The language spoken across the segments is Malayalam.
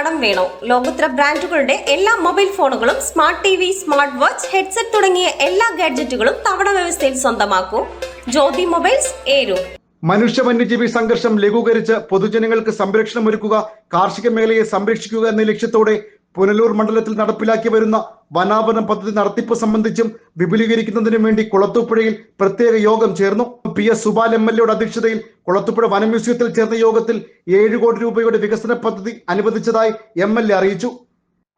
കടം വേണോ? ലോകോത്തര ബ്രാൻഡുകളുടെ എല്ലാ മൊബൈൽ ഫോണുകളും smart T V smart watch headset തുടങ്ങിയ എല്ലാ ഗാഡ്ജറ്റുകളും തവണ വ്യവസ്ഥയിൽ സ്വന്തമാക്കൂ. ജ്യോതി മൊബൈൽസ് ഏരു. മനുഷ്യ വന്യജീവി സംഘർഷം ലഘൂകരിച്ച് പൊതുജനങ്ങൾക്ക് സംരക്ഷണം ഒരുക്കുക കാർഷിക മേഖലയെ സംരക്ഷിക്കുക എന്ന ലക്ഷ്യത്തോടെ പുനലൂർ മണ്ഡലത്തിൽ നടപ്പിലാക്കി വരുന്ന വനാപനം പദ്ധതി നടത്തിപ്പ് സംബന്ധിച്ചും വിപുലീകരിക്കുന്നതിനു വേണ്ടി കുളത്തൂപ്പുഴയിൽ പ്രത്യേക യോഗം ചേർന്നു. P S Subal M L എയുടെ അധ്യക്ഷതയിൽ കുളത്തുപുഴ വനം മ്യൂസിയത്തിൽ ചേർന്ന യോഗത്തിൽ ഏഴ് കോടി രൂപയുടെ വികസന പദ്ധതി അനുവദിച്ചതായി എം എൽ എ അറിയിച്ചു.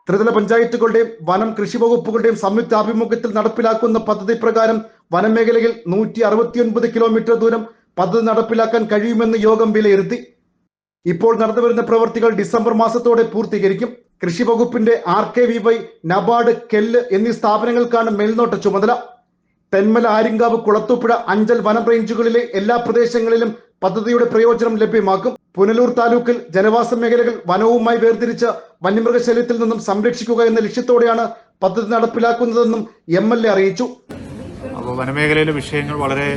ത്രിതല പഞ്ചായത്തുകളുടെയും വനം കൃഷി വകുപ്പുകളുടെയും സംയുക്ത ആഭിമുഖ്യത്തിൽ നടപ്പിലാക്കുന്ന പദ്ധതി പ്രകാരം വനമേഖലയിൽ നൂറ്റി അറുപത്തിയൊൻപത് കിലോമീറ്റർ ദൂരം പദ്ധതി നടപ്പിലാക്കാൻ കഴിയുമെന്ന് യോഗം വിലയിരുത്തി. ഇപ്പോൾ നടന്നുവരുന്ന പ്രവൃത്തികൾ ഡിസംബർ മാസത്തോടെ പൂർത്തീകരിക്കും. കൃഷി വകുപ്പിന്റെ R K V Y NABARD KEL എന്നീ സ്ഥാപനങ്ങൾക്കാണ് മേൽനോട്ട ചുമതല. തെന്മല ആര്യങ്കാവ് കുളത്തൂപ്പുഴ അഞ്ചൽ വനം റേഞ്ചുകളിലെ എല്ലാ പ്രദേശങ്ങളിലും പദ്ധതിയുടെ പ്രയോജനം ലഭ്യമാക്കും. പുനലൂർ താലൂക്കിൽ ജനവാസ മേഖലകൾ വനവുമായി വേർതിരിച്ച് വന്യമൃഗശല്യത്തിൽ നിന്നും സംരക്ഷിക്കുക എന്ന ലക്ഷ്യത്തോടെയാണ് പദ്ധതി നടപ്പിലാക്കുന്നതെന്നും എം എൽ എ അറിയിച്ചു. അപ്പോൾ വനമേഖലയിലെ വിഷയങ്ങൾ വളരെ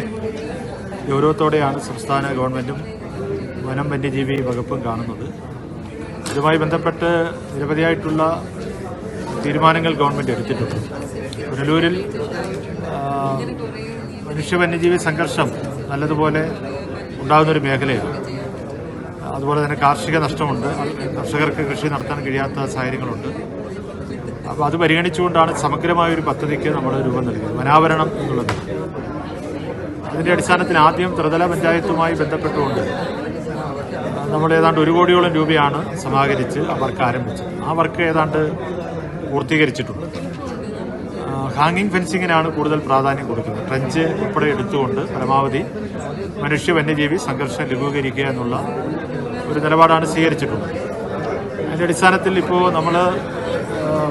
ഗൗരവത്തോടെയാണ് സംസ്ഥാന ഗവൺമെന്റും വനം വന്യജീവി വകുപ്പും കാണുന്നത്. ഇതുമായി ബന്ധപ്പെട്ട് നിരവധിയായിട്ടുള്ള തീരുമാനങ്ങൾ ഗവൺമെന്റ് എടുത്തിട്ടുണ്ട്. പുനലൂരിൽ മനുഷ്യ വന്യജീവി സംഘർഷം നല്ലതുപോലെ ഉണ്ടാകുന്നൊരു മേഖലയാണ്. അതുപോലെ തന്നെ കാർഷിക നഷ്ടമുണ്ട്. കർഷകർക്ക് കൃഷി നടത്താൻ കഴിയാത്ത സാഹചര്യങ്ങളുണ്ട്. അപ്പോൾ അത് പരിഗണിച്ചുകൊണ്ടാണ് സമഗ്രമായ ഒരു പദ്ധതിക്ക് നമ്മൾ രൂപം നൽകിയത്. വനാവരണം എന്നുള്ളത്. അതിന്റെ അടിസ്ഥാനത്തിൽ ആദ്യം ത്രിതല പഞ്ചായത്തുമായി ബന്ധപ്പെട്ടുകൊണ്ട് നമ്മൾ ഏതാണ്ട് ഒരു കോടിയോളം രൂപയാണ് സമാഹരിച്ച് ആ വർക്ക് ആരംഭിച്ചത്. ആ വർക്ക് ഏതാണ്ട് പൂർത്തീകരിച്ചിട്ടുണ്ട്. ഹാങ്ങിങ് ഫെൻസിങ്ങിനാണ് കൂടുതൽ പ്രാധാന്യം കൊടുക്കുന്നത്. ട്രെഞ്ച് ഉൾപ്പെടെ എടുത്തുകൊണ്ട് പരമാവധി മനുഷ്യ വന്യജീവി സംഘർഷം ലഘൂകരിക്കുക എന്നുള്ള ഒരു നിലപാടാണ് സ്വീകരിച്ചിട്ടുള്ളത്. അതിന്റെ അടിസ്ഥാനത്തിൽ ഇപ്പോൾ നമ്മൾ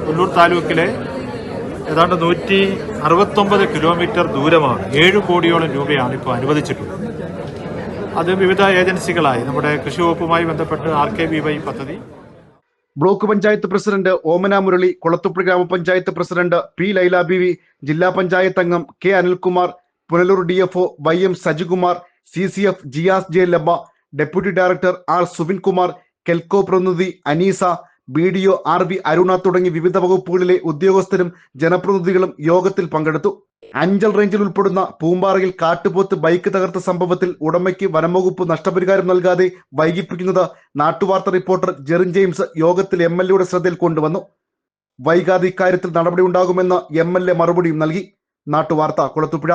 പുല്ലൂർ താലൂക്കിലെ ഏതാണ്ട് നൂറ്റി അറുപത്തൊമ്പത് കിലോമീറ്റർ ദൂരമാണ്. ഏഴ് കോടിയോളം രൂപയാണ് ഇപ്പോൾ അനുവദിച്ചിട്ടുള്ളത്. അത് വിവിധ ഏജൻസികളായി. നമ്മുടെ കൃഷി വകുപ്പുമായി ബന്ധപ്പെട്ട് ആർ കെ ബി വൈ പദ്ധതി ബ്ലോക്ക് പഞ്ചായത്ത് പ്രസിഡന്റ് ഓമന മുരളി കുളത്തുപ്പുഴ ഗ്രാമപഞ്ചായത്ത് പ്രസിഡന്റ് പി ലൈല ബിവി ജില്ലാ പഞ്ചായത്ത് അംഗം K Anilkumar Punalur D F O Y M Sajikumar C C F Jiyas J Labba deputy director R Subin Kumar Kelco പ്രതിനിധി Aneesa B D O R V Aruna തുടങ്ങി വിവിധ വകുപ്പുകളിലെ ഉദ്യോഗസ്ഥരും ജനപ്രതിനിധികളും യോഗത്തിൽ പങ്കെടുത്തു. അഞ്ചൽ റേഞ്ചിൽ ഉൾപ്പെടുന്ന പൂമ്പാറയിൽ കാട്ടുപോത്ത് ബൈക്ക് തകർത്ത സംഭവത്തിൽ ഉടമയ്ക്ക് വനംവകുപ്പ് നഷ്ടപരിഹാരം നൽകാതെ വൈകിപ്പിക്കുന്നത് നാട്ടുവാർത്ത റിപ്പോർട്ടർ ജെറിൻ ജെയിംസ് യോഗത്തിൽ എം എൽ എയുടെ ശ്രദ്ധയിൽ കൊണ്ടുവന്നു. വൈകാതെ ഇക്കാര്യത്തിൽ നടപടി ഉണ്ടാകുമെന്ന് എം എൽ എ മറുപടിയും നൽകി. നാട്ടുവാർത്ത കുളത്തുപുഴ